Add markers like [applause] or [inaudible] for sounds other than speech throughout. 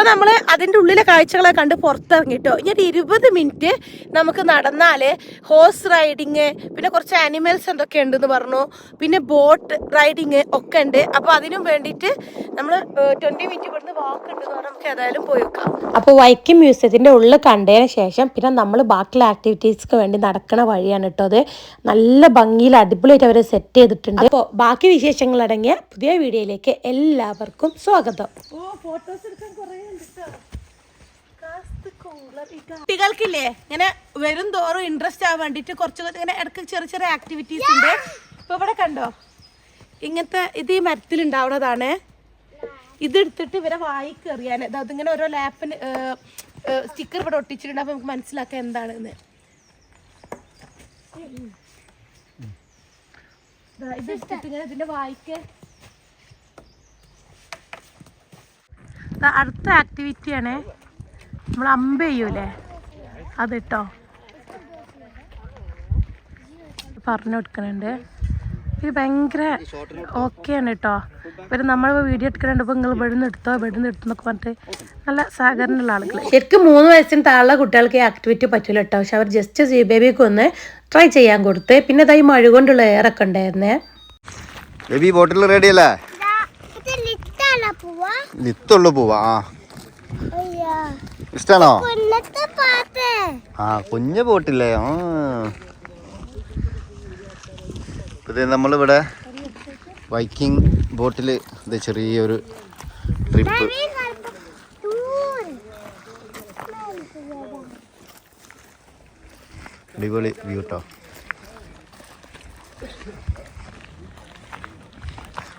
അപ്പോൾ നമ്മൾ അതിന്റെ ഉള്ളിലെ കാഴ്ചകളെ കണ്ട് പുറത്തിറങ്ങിട്ടോ. ഇനി ഒരു ഇരുപത് മിനിറ്റ് നമുക്ക് നടന്നാൽ ഹോഴ്സ് റൈഡിങ് പിന്നെ കുറച്ച് ആനിമൽസ് എന്തൊക്കെ ഉണ്ടെന്ന് പറഞ്ഞു. പിന്നെ ബോട്ട് റൈഡിങ് ഒക്കെ ഉണ്ട്. അപ്പോൾ അതിനും വേണ്ടിയിട്ട് നമ്മൾ ട്വന്റി മിനിറ്റ് ഇവിടുന്ന് വാക്ക് ഉണ്ടെന്ന് പറഞ്ഞാൽ നമുക്ക് ഏതായാലും പോയി വെക്കാം അപ്പോൾ വൈക്കം മ്യൂസിയത്തിന്റെ ഉള്ളിൽ കണ്ടതിന് ശേഷം പിന്നെ നമ്മൾ ബാക്കിയുള്ള ആക്ടിവിറ്റീസ്ക്ക് വേണ്ടി നടക്കണ വഴിയാണ് കേട്ടോ അത്. നല്ല ഭംഗിയിൽ അടിപൊളിയായിട്ട് അവർ സെറ്റ് ചെയ്തിട്ടുണ്ട്. അപ്പോൾ ബാക്കി വിശേഷങ്ങൾ അടങ്ങിയ പുതിയ വീഡിയോയിലേക്ക് എല്ലാവർക്കും സ്വാഗതം. ഓ ഫോട്ടോസ് എടുക്കാൻ കുറേ കുട്ടികൾക്കില്ലേ ഇങ്ങനെ വരും തോറും ഇൻട്രസ്റ്റ് ആവാൻ വേണ്ടിയിട്ട് കുറച്ച് ഇങ്ങനെ ഇടയ്ക്ക് ചെറിയ ചെറിയ ആക്ടിവിറ്റീസ് ഉണ്ട്. ഇപ്പൊ ഇവിടെ കണ്ടോ? ഇങ്ങനത്തെ ഇത് ഈ മരത്തിൽ ഉണ്ടാവുന്നതാണ്. ഇതെടുത്തിട്ട് ഇവരെ വായി കയറിയാൻ. ഇങ്ങനെ ഓരോ ലാപ്പിന് സ്റ്റിക്കർ ഇവിടെ ഒട്ടിച്ചിട്ടുണ്ട്. അപ്പൊ നമുക്ക് മനസ്സിലാക്കാം എന്താണെന്ന്. ഇങ്ങനെ ഇതിന്റെ വായിക്ക്. അടുത്ത ആക്ടിവിറ്റിയാണ് നമ്മൾ അമ്പ ചെയ്യൂലേ? അത് കേട്ടോ പറഞ്ഞു കൊടുക്കണുണ്ട് ഇത് ഭയങ്കര ഓക്കെയാണ് കേട്ടോ ഇവർ നമ്മൾ വീഡിയോ എടുക്കണുണ്ട് ഇപ്പോൾ നിങ്ങൾ ഇവിടുന്ന് എടുത്തോ? ഇവിടുന്ന് എടുത്തോന്നൊക്കെ പറഞ്ഞിട്ട് നല്ല സഹകരണമുള്ള ആളുകൾ ശരിക്കും മൂന്ന് വയസ്സിന് താഴെ കുട്ടികൾക്ക് ഈ ആക്ടിവിറ്റി പറ്റില്ല കേട്ടോ പക്ഷെ അവർ ജസ്റ്റ് സി ബേബിക്ക് ഒന്ന് ട്രൈ ചെയ്യാൻ കൊടുത്ത്. പിന്നെ ഇതായി മഴ കൊണ്ടുള്ള എയറൊക്കെ ഉണ്ടായിരുന്നേ. ബേബി ബോട്ടിൽ റെഡി അല്ലേ? ഇത് ലിറ്റാല പോവാ? ലിത്തുള്ളു പോവാ ആ. അയ്യാ. ഇഷ്ടാണോ? ആ കുഞ്ഞു പോട്ടില്ലേ? ആ. ഇത് നമ്മളിവിടെ വൈക്കിംഗ് ബോട്ടിൽ ഇത് ചെറിയൊരു ട്രിപ്പ്. അടിപൊളി വ്യൂ കേട്ടോ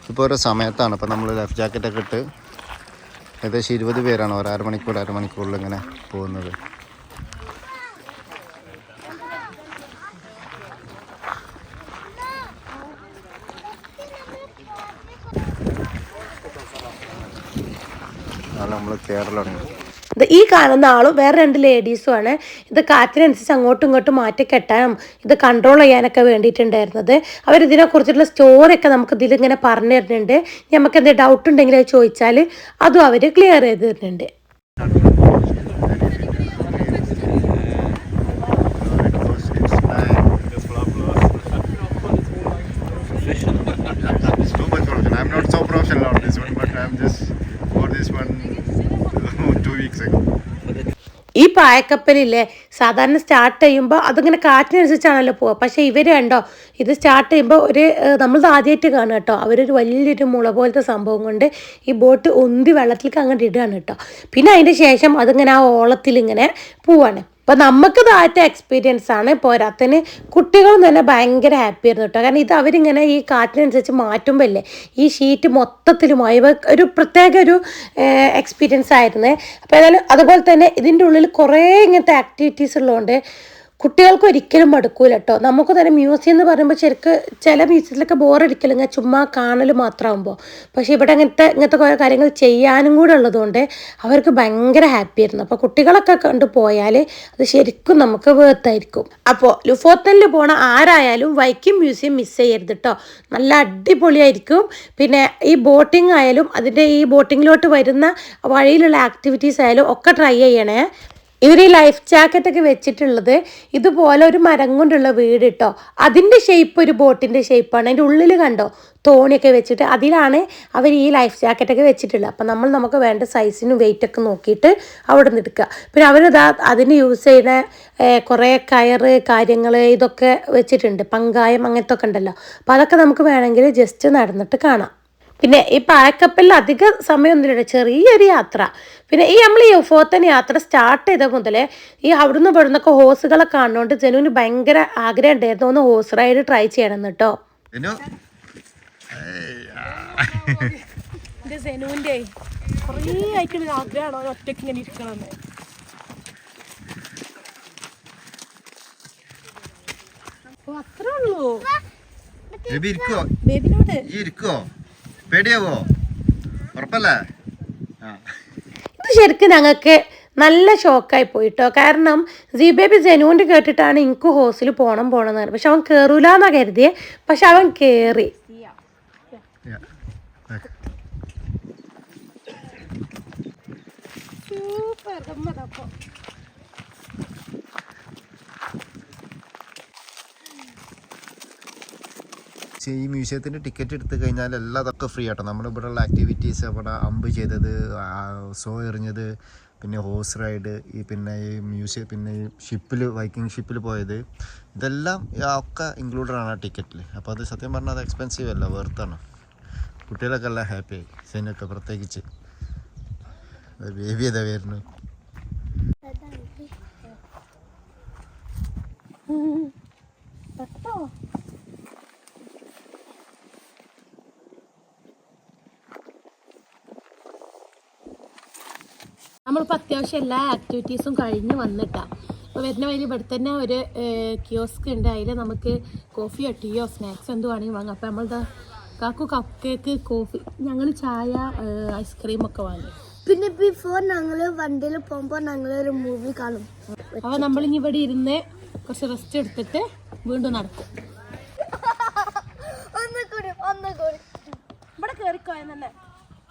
ഇപ്പോൾ ഓരോ സമയത്താണ്. ഇപ്പം നമ്മൾ ലൈഫ് ജാക്കറ്റൊക്കെ ഇട്ട് ഏകദേശം ഇരുപത് പേരാണ് ഒരു അരമണിക്കൂർ അരമണിക്കൂറിൽ ഇങ്ങനെ പോകുന്നത്. നമ്മൾ കേരളം. ഈ കാണുന്ന ആളും വേറെ രണ്ട് ലേഡീസും ആണ്. ഇത് കാറ്റിനനുസരിച്ച് അങ്ങോട്ടും ഇങ്ങോട്ടും മാറ്റി കെട്ടാനും ഇത് കൺട്രോൾ ചെയ്യാനൊക്കെ വേണ്ടിയിട്ടുണ്ടായിരുന്നത്. സ്റ്റോറി ഒക്കെ നമുക്ക് ഇതിലിങ്ങനെ പറഞ്ഞു തരുന്നുണ്ട്. നമുക്ക് എന്തെങ്കിലും ഡൗട്ട് ഉണ്ടെങ്കിൽ ചോദിച്ചാൽ അതും അവർ ക്ലിയർ ചെയ്ത് തരുന്നുണ്ട്. I'm not so professional on this one, but I'm just for this one two weeks ago. ഈ പായക്കപ്പലില്ലേ സാധാരണ സ്റ്റാർട്ട് ചെയ്യുമ്പോൾ അതിങ്ങനെ കാറ്റിനനുസരിച്ചാണല്ലോ പോവുക. പക്ഷേ ഇവർ കണ്ടോ ഇത് സ്റ്റാർട്ട് ചെയ്യുമ്പോൾ ഒരു നമ്മൾ ആദ്യമായിട്ട് കാണുക കേട്ടോ. അവരൊരു വലിയൊരു മുള പോലത്തെ സംഭവം കൊണ്ട് ഈ ബോട്ട് ഒന്തി വെള്ളത്തിലേക്ക് അങ്ങോട്ട് ഇടുകയാണ് കേട്ടോ. പിന്നെ അതിന്റെ ശേഷം അതിങ്ങനെ ആ ഓളത്തിൽ ഇങ്ങനെ പോവാണ്. അപ്പോൾ നമുക്ക് താഴത്തെ എക്സ്പീരിയൻസ് ആണ് പോരാത്തതിന് കുട്ടികളും തന്നെ ഭയങ്കര ഹാപ്പി ആയിരുന്നു കേട്ടോ കാരണം ഇത് അവരിങ്ങനെ ഈ കാറ്റിനനുസരിച്ച് മാറ്റുമ്പോൾ അല്ലേ ഈ ഷീറ്റ് മൊത്തത്തിലുമായി. ഒരു പ്രത്യേക ഒരു എക്സ്പീരിയൻസ് ആയിരുന്നേ. അപ്പോൾ ഏതായാലും അതുപോലെ തന്നെ ഇതിന്റെ ഉള്ളിൽ കുറേ ഇങ്ങനത്തെ ആക്ടിവിറ്റീസ് ഉള്ളതുകൊണ്ട് കുട്ടികൾക്ക് ഒരിക്കലും മടുക്കൂല കേട്ടോ നമുക്ക് തന്നെ മ്യൂസിയം എന്ന് പറയുമ്പോൾ ശരിക്ക് ചില മ്യൂസിയത്തിലൊക്കെ ബോറടിക്കലും ഇങ്ങനെ ചുമ്മാ കാണൽ മാത്രമാകുമ്പോൾ പക്ഷേ ഇവിടെ അങ്ങനത്തെ ഇങ്ങനത്തെ കുറേ കാര്യങ്ങൾ ചെയ്യാനും കൂടെ ഉള്ളതുകൊണ്ട് അവർക്ക് ഭയങ്കര ഹാപ്പി ആയിരുന്നു. അപ്പോൾ കുട്ടികളൊക്കെ കണ്ടു പോയാൽ അത് ശരിക്കും നമുക്ക് വേർത്തായിരിക്കും അപ്പോൾ ലുഫോത്തനിൽ പോണ ആരായാലും വൈക്കം മ്യൂസിയം മിസ് ചെയ്യരുത് കേട്ടോ നല്ല അടിപൊളിയായിരിക്കും. പിന്നെ ഈ ബോട്ടിംഗ് ആയാലും അതിന്റെ ഈ ബോട്ടിങ്ങിലോട്ട് വരുന്ന വഴിയിലുള്ള ആക്ടിവിറ്റീസ് ആയാലും ഒക്കെ ട്രൈ ചെയ്യണേ. ഇവർ ഈ ലൈഫ് ജാക്കറ്റൊക്കെ വെച്ചിട്ടുള്ളത് ഇതുപോലെ ഒരു മരം കൊണ്ടുള്ള വീട് കേട്ടോ അതിന്റെ ഷേപ്പ് ഒരു ബോട്ടിന്റെ ഷേപ്പാണ് അതിന്റെ ഉള്ളിൽ കണ്ടോ? തോണിയൊക്കെ വെച്ചിട്ട് അതിലാണ് അവർ ഈ ലൈഫ് ജാക്കറ്റൊക്കെ വെച്ചിട്ടുള്ളത്. അപ്പം നമ്മൾ നമുക്ക് വേണ്ട സൈസിനും വെയിറ്റൊക്കെ നോക്കിയിട്ട് അവിടെ നിന്ന് എടുക്കുക. പിന്നെ അവരിതാ അതിന് യൂസ് ചെയ്യുന്ന കുറേ കയറ് കാര്യങ്ങൾ ഇതൊക്കെ വെച്ചിട്ടുണ്ട്. പങ്കായം അങ്ങനത്തെ ഒക്കെ ഉണ്ടല്ലോ. അപ്പോൾ അതൊക്കെ നമുക്ക് വേണമെങ്കിൽ ജസ്റ്റ് നടന്നിട്ട് കാണാം. പിന്നെ ഈ പായക്കപ്പലിൽ അധിക സമയമൊന്നുമില്ല ചെറിയൊരു യാത്ര. പിന്നെ ഈ നമ്മൾ ഈ യുഫോത്തൻ യാത്ര സ്റ്റാർട്ട് ചെയ്ത മുതലേ ഈ അവിടുന്ന് ഇവിടുന്നൊക്കെ ഹോസുകളെ കാണുന്നതുകൊണ്ട് ജനുവിന് ഭയങ്കര ആഗ്രഹം ഉണ്ടായിരുന്നു. ഒന്ന് ഹോസ് റൈഡ് ട്രൈ ചെയ്യണം കേട്ടോ ഒറ്റ കുറേ ആഗ്രഹമാണ്. ഒറ്റയ്ക്ക് ഇങ്ങനെ ഇരിക്കണമെന്ന് അത്രേ ഉള്ളൂ. ബേബി ഇരിക്കോ ബേബിനോട്? ഈ ഇരിക്കുവോ? പേടിയാവോ? ഉറപ്പല്ലേ? ഇത് ശരിക്കും ഞങ്ങൾക്ക് നല്ല ഷോക്കായി പോയിട്ടോ. കാരണം സി ബേബി ജനുവിന്റെ കേട്ടിട്ടാണ് എനിക്ക് ഹോസ്റ്റലിൽ പോകണം പോകണം എന്ന് പക്ഷെ അവൻ കയറൂല എന്നാ കരുതിയേ. പക്ഷെ അവൻ കയറി. സൂപ്പർ. പക്ഷേ ഈ മ്യൂസിയത്തിന്റെ ടിക്കറ്റ് എടുത്തു കഴിഞ്ഞാൽ എല്ലാം അതൊക്കെ ഫ്രീ ആട്ടോ. നമ്മുടെ ഇവിടെയുള്ള ആക്ടിവിറ്റീസ് അവിടെ അമ്പ് ചെയ്തത് സോ എറിഞ്ഞത് പിന്നെ ഹോഴ്സ് റൈഡ് ഈ പിന്നെ ഈ മ്യൂസിയം പിന്നെ ഈ ഷിപ്പിൽ വൈക്കിംഗ് ഷിപ്പിൽ പോയത്. ഇതെല്ലാം ഒക്കെ ഇൻക്ലൂഡഡ് ആണ് ആ ടിക്കറ്റിൽ അപ്പോൾ അത് സത്യം പറഞ്ഞാൽ അത് എക്സ്പെൻസീവ് അല്ല വെറുത്താണ് കുട്ടികളൊക്കെ എല്ലാം ഹാപ്പി ആയി സെനൊക്കെ പ്രത്യേകിച്ച്. ബേബി ഏതാ വരുന്നു കേട്ടോ നമ്മളിപ്പോൾ അത്യാവശ്യം എല്ലാ ആക്ടിവിറ്റീസും കഴിഞ്ഞ് വന്നിട്ടാ. അപ്പോൾ വരുന്ന വഴി ഇവിടെ തന്നെ ഒരു കിയോസ്ക് ഉണ്ട്. അതിൽ നമുക്ക് കോഫിയോ ടീയോ സ്നാക്സ് എന്ത് വേണമെങ്കിൽ വാങ്ങാം. അപ്പോൾ നമ്മളിതാ കാക്കു കപ്പ് കേക്ക് കോഫി ഞങ്ങൾ ചായ ഐസ്ക്രീം ഒക്കെ വാങ്ങി. പിന്നെ ബിഫോർ ഞങ്ങൾ വണ്ടിയിൽ പോകുമ്പോൾ ഞങ്ങൾ ഒരു മൂവി കാണും. അപ്പോൾ നമ്മളിനി ഇവിടെ ഇരുന്ന് കുറച്ച് റെസ്റ്റ് എടുത്തിട്ട് വീണ്ടും നടക്കും. [laughs] ഒന്നുകൂടി ഒന്നുകൂടി ഇവിടെ കയറിക്കോ എന്നെ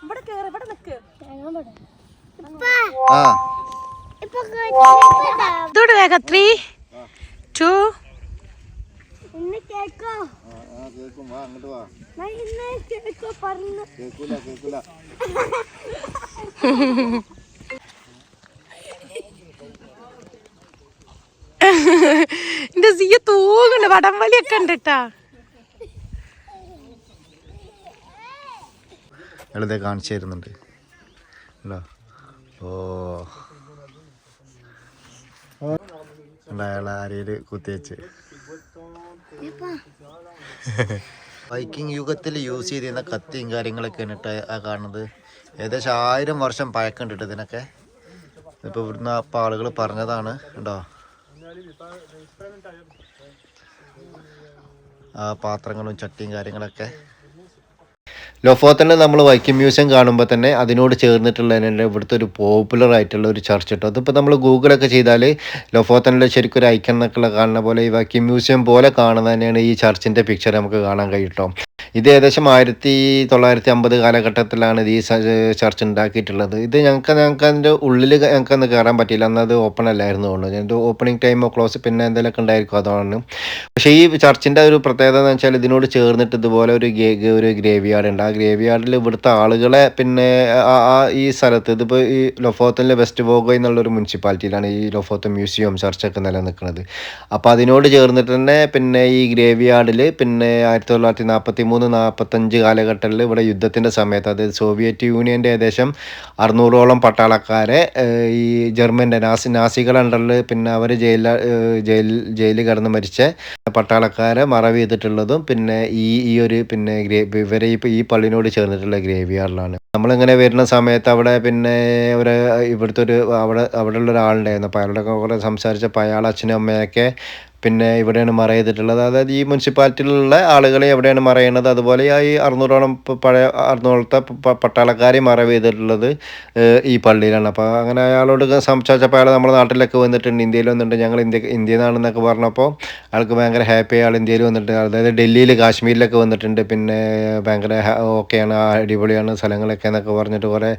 ഇവിടെ കയറി ഇവിടെ നിൽക്ക് ആ. ഇപ്പൊ ഇതോട് വേഗം ത്രീ ടു. ഇന്ന് കേക്കോ? കേൾക്കും വാ അങ്ങോട്ട് വാ. ഞാൻ ഇന്ന് കേക്കോ പറഞ്ഞു. കേൾക്കൂല കേൾക്കൂല എന്റെ സിയ തൂങ്ങുണ്ട്. വടംവലിയൊക്കെ ഉണ്ട് കേട്ടാ കാണിച്ചു തരുന്നുണ്ട്. ഉണ്ടോ അയാളെ അരയിൽ കുത്തിവെച്ച് വൈക്കിംഗ് യുഗത്തിൽ യൂസ് ചെയ്തിരുന്ന കത്തിയും കാര്യങ്ങളൊക്കെ ഇട്ട് ആ കാണുന്നത്. ഏകദേശം ആയിരം വർഷം പഴക്കണ്ടിട്ട് ട്ടോ ഇതിനൊക്കെ. ഇപ്പോൾ ഇവിടുന്ന് അപ്പോൾ ആളുകൾ പറഞ്ഞതാണ് ഉണ്ടോ ആ പാത്രങ്ങളും ചട്ടിയും കാര്യങ്ങളൊക്കെ. ലൊഫോത്തന്നെ നമ്മൾ വൈക്കം മ്യൂസിയം കാണുമ്പോൾ തന്നെ അതിനോട് ചേർന്നിട്ടുള്ള ഇവിടുത്തെ ഒരു പോപ്പുലർ ആയിട്ടുള്ള ഒരു ചർച്ച് കേട്ടോ. അതിപ്പോൾ നമ്മൾ ഗൂഗിളൊക്കെ ചെയ്താൽ ലൊഫോത്തനിലെ ശരിക്കും ഒരു ഐക്കൺ എന്നൊക്കെ കാണുന്ന പോലെ ഈ വൈക്കം മ്യൂസിയം പോലെ കാണുന്ന തന്നെയാണ് ഈ ചർച്ചിന്റെ പിക്ചർ നമുക്ക് കാണാൻ കഴിയട്ടോ. ഇത് ഏകദേശം ആയിരത്തി തൊള്ളായിരത്തി അമ്പത് കാലഘട്ടത്തിലാണ് ഇത് ഈ ചർച്ച് ഉണ്ടാക്കിയിട്ടുള്ളത്. ഇത് ഞങ്ങൾക്ക് ഞങ്ങൾക്ക് അതിന്റെ ഉള്ളിൽ ഞങ്ങൾക്ക് അന്ന് കയറാൻ പറ്റിയില്ല. അന്ന് അത് ഓപ്പൺ അല്ലായിരുന്നു കൊണ്ട് ഓപ്പണിംഗ് ടൈമോ ക്ലോസ് പിന്നെ എന്തെങ്കിലുമൊക്കെ ഉണ്ടായിരിക്കും അതാണ്. പക്ഷേ ഈ ചർച്ചിന്റെ ഒരു പ്രത്യേകത എന്ന് വെച്ചാൽ ഇതിനോട് ചേർന്നിട്ട് ഇതുപോലെ ഒരു ഗേ ഒരു ഗ്രേവ് യാർഡ് ഉണ്ട്. ആ ഗ്രേവ് യാർഡിൽ ഇവിടുത്തെ ആളുകളെ പിന്നെ ആ- ഈ സ്ഥലത്ത് ഇതിപ്പോൾ ഈ ലൊഫോത്തനിലെ വെസ്റ്റ് വോഗോ എന്നുള്ളൊരു മുനിസിപ്പാലിറ്റിയിലാണ് ഈ ലൊഫോത്ത മ്യൂസിയം ചർച്ചൊക്കെ നിലനിൽക്കുന്നത്. അപ്പോൾ അതിനോട് ചേർന്നിട്ട് തന്നെ പിന്നെ ഈ ഗ്രേവ് യാർഡിൽ പിന്നെ ആയിരത്തി തൊള്ളായിരത്തി നാൽപ്പത്തി മൂന്ന് നാൽപ്പത്തഞ്ച് കാലഘട്ടത്തിൽ ഇവിടെ യുദ്ധത്തിന്റെ സമയത്ത് അതായത് സോവിയറ്റ് യൂണിയന്റെ ഏകദേശം അറുന്നൂറോളം പട്ടാളക്കാരെ ഈ ജർമ്മന്റെ നാസി നാസികൾ അണ്ടറിൽ പിന്നെ അവർ ജയിലിൽ ജയിൽ ജയിലിൽ കിടന്ന് മരിച്ച. പട്ടാളക്കാരെ മറവ് ചെയ്തിട്ടുള്ളതും പിന്നെ ഈ ഈ ഒരു പിന്നെ ഗ്രേ ഇവരെ ഈ പള്ളിനോട് ചേർന്നിട്ടുള്ള ഗ്രേവ് യാർഡിലാണ് നമ്മളിങ്ങനെ വരുന്ന സമയത്ത് അവിടെ പിന്നെ ഒരു ഇവിടുത്തെ ഒരു അവിടെ അവിടെ ഉള്ള ഒരാളുണ്ടായിരുന്നു. അപ്പോൾ അയാളുടെ കുറേ സംസാരിച്ചപ്പോൾ അയാൾ അച്ഛനും അമ്മയൊക്കെ പിന്നെ ഇവിടെയാണ് മറ ചെയ്തിട്ടുള്ളത്. അതായത് ഈ മുനിസിപ്പാലിറ്റിയിലുള്ള ആളുകളെ എവിടെയാണ് മറയുന്നത് അതുപോലെ ഈ അറുന്നൂറോളം പഴയ അറുന്നൂറത്തെ പട്ടാളക്കാരെ മറവ് ചെയ്തിട്ടുള്ളത് ഈ പള്ളിയിലാണ്. അപ്പോൾ അങ്ങനെ അയാളോട് സംസാരിച്ചപ്പോൾ അയാൾ നമ്മുടെ നാട്ടിലൊക്കെ വന്നിട്ടുണ്ട്. ഇന്ത്യയിൽ വന്നിട്ടുണ്ട്. ഞങ്ങൾ ഇന്ത്യ ഇന്ത്യയിൽ നിന്നാണെന്നൊക്കെ പറഞ്ഞപ്പോൾ അയാൾക്ക് ഭയങ്കര ഹാപ്പി ആൾ ഇന്ത്യയിൽ വന്നിട്ട്. അതായത് ഡൽഹിയിൽ കാശ്മീരിലൊക്കെ വന്നിട്ടുണ്ട്. പിന്നെ ഭയങ്കര ഓക്കെയാണ് അടിപൊളിയാണ് സ്ഥലങ്ങളൊക്കെ എന്നൊക്കെ പറഞ്ഞിട്ട് കുറേ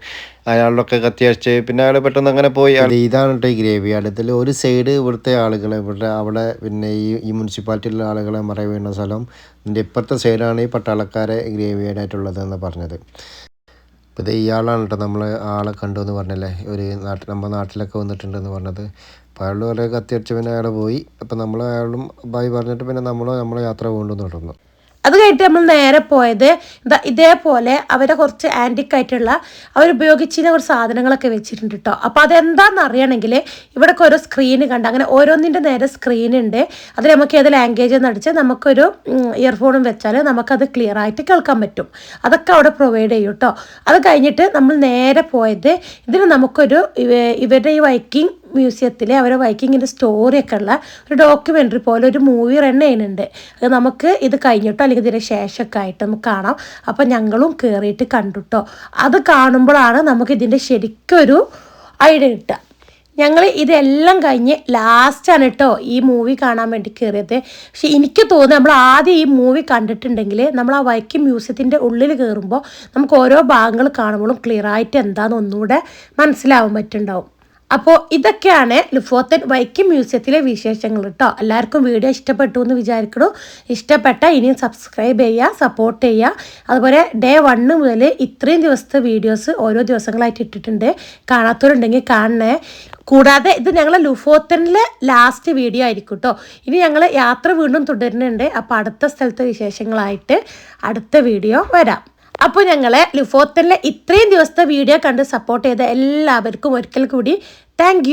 അയാളിലൊക്കെ കത്തിയടിച്ച് പിന്നെ അയാൾ പെട്ടെന്ന് അങ്ങനെ പോയി. ഇതാണ് കേട്ടോ ഈ ഗ്രേവി അടുത്തിൽ ഒരു സൈഡ് ഇവിടുത്തെ ആളുകളെ ഇവിടെ അവിടെ പിന്നെ ഈ ഈ മുനിസിപ്പാലിറ്റിയിലുള്ള ആളുകളെ മറവ് വീണ സ്ഥലം ഇതിന്റെ ഇപ്പുറത്തെ സൈഡാണ് ഈ പട്ടാളക്കാരെ ഗ്രേവി യാർഡായിട്ടുള്ളത് എന്ന് പറഞ്ഞത്. ഇപ്പോൾ ഇത് ഇയാളാണ് കേട്ടോ നമ്മൾ ആളെ കണ്ടു എന്ന് പറഞ്ഞല്ലേ? ഒരു നാട്ടിൽ നമ്മുടെ നാട്ടിലൊക്കെ വന്നിട്ടുണ്ടെന്ന് പറഞ്ഞത്. അപ്പോൾ അയാൾ കത്തി കത്തിയടിച്ച് പിന്നെ അയാൾ പോയി. അപ്പോൾ നമ്മൾ അയാളും ബായി പറഞ്ഞിട്ട് പിന്നെ നമ്മൾ നമ്മളെ യാത്ര വീണ്ടും തുടർന്നു അത് കഴിഞ്ഞിട്ട് നമ്മൾ നേരെ പോയത് എന്താ ഇതേപോലെ അവരെ കുറച്ച് ആന്റിക് ആയിട്ടുള്ള അവരുപയോഗിച്ചിരുന്ന കുറച്ച് സാധനങ്ങളൊക്കെ വെച്ചിട്ടുണ്ട് കേട്ടോ അപ്പോൾ അതെന്താണെന്ന് അറിയണമെങ്കിൽ ഇവിടെ ഓരോ സ്ക്രീന് കണ്ട് അങ്ങനെ ഓരോന്നിന്റെ നേരെ സ്ക്രീൻ ഉണ്ട്. അതിൽ നമുക്ക് ഏത് ലാംഗ്വേജ് എന്ന് അടിച്ച് നമുക്കൊരു ഇയർഫോണും വെച്ചാൽ നമുക്കത് ക്ലിയർ ആയിട്ട് കേൾക്കാൻ പറ്റും. അതൊക്കെ അവിടെ പ്രൊവൈഡ് ചെയ്യും കേട്ടോ അത് കഴിഞ്ഞിട്ട് നമ്മൾ നേരെ പോയത് ഇതിന് നമുക്കൊരു ഇവരുടെ ഈ വൈക്കിംഗ് മ്യൂസിയത്തിലെ അവരെ വൈക്കിങ്ങിന്റെ സ്റ്റോറിയൊക്കെ ഉള്ള ഒരു ഡോക്യുമെന്ററി പോലെ ഒരു മൂവി റൺ ചെയ്യുന്നുണ്ട്. അത് നമുക്ക് ഇത് കഴിഞ്ഞിട്ടോ അല്ലെങ്കിൽ ഇതിന് ശേഷമൊക്കെ ആയിട്ട് നമുക്ക് കാണാം. അപ്പോൾ ഞങ്ങളും കയറിയിട്ട് കണ്ടുട്ടോ. അത് കാണുമ്പോഴാണ് നമുക്ക് ഇതിന്റെ ശരിക്കൊരു ഐഡിയ കിട്ടുക. ഞങ്ങൾ ഇതെല്ലാം കഴിഞ്ഞ് ലാസ്റ്റാണ് കേട്ടോ ഈ മൂവി കാണാൻ വേണ്ടി കയറിയത് പക്ഷെ എനിക്ക് തോന്നുന്നു നമ്മൾ ആദ്യം ഈ മൂവി കണ്ടിട്ടുണ്ടെങ്കിൽ നമ്മൾ ആ വൈക്കി മ്യൂസിയത്തിന്റെ ഉള്ളിൽ കയറുമ്പോൾ നമുക്ക് ഓരോ ഭാഗങ്ങൾ കാണുമ്പോഴും ക്ലിയർ ആയിട്ട് എന്താണെന്ന് ഒന്നുകൂടെ മനസ്സിലാവാൻ പറ്റുന്നുണ്ടാവും. അപ്പോൾ ഇതൊക്കെയാണ് ലുഫോത്തൻ വൈക്കം മ്യൂസിയത്തിലെ വിശേഷങ്ങൾ കേട്ടോ എല്ലാവർക്കും വീഡിയോ ഇഷ്ടപ്പെട്ടു എന്ന് വിചാരിക്കണു ഇഷ്ടപ്പെട്ട ഇനിയും സബ്സ്ക്രൈബ് ചെയ്യുക സപ്പോർട്ട് ചെയ്യുക. അതുപോലെ ഡേ വണ്ണ് മുതൽ ഇത്രയും ദിവസത്തെ വീഡിയോസ് ഓരോ ദിവസങ്ങളായിട്ട് ഇട്ടിട്ടുണ്ട്. കാണാത്തവരുണ്ടെങ്കിൽ കാണണേ. കൂടാതെ ഇത് ഞങ്ങൾ ലുഫോത്തനിലെ ലാസ്റ്റ് വീഡിയോ ആയിരിക്കും കേട്ടോ ഇനി ഞങ്ങൾ യാത്ര വീണ്ടും തുടരുന്നുണ്ട്. അപ്പോൾ അടുത്ത സ്ഥലത്തെ വിശേഷങ്ങളായിട്ട് അടുത്ത വീഡിയോ വരാം. അപ്പോൾ ഞങ്ങൾ ലുഫോത്തനിലെ ഇത്രയും ദിവസത്തെ വീഡിയോ കണ്ട് സപ്പോർട്ട് ചെയ്ത എല്ലാവർക്കും ഒരിക്കൽ കൂടി. താങ്ക്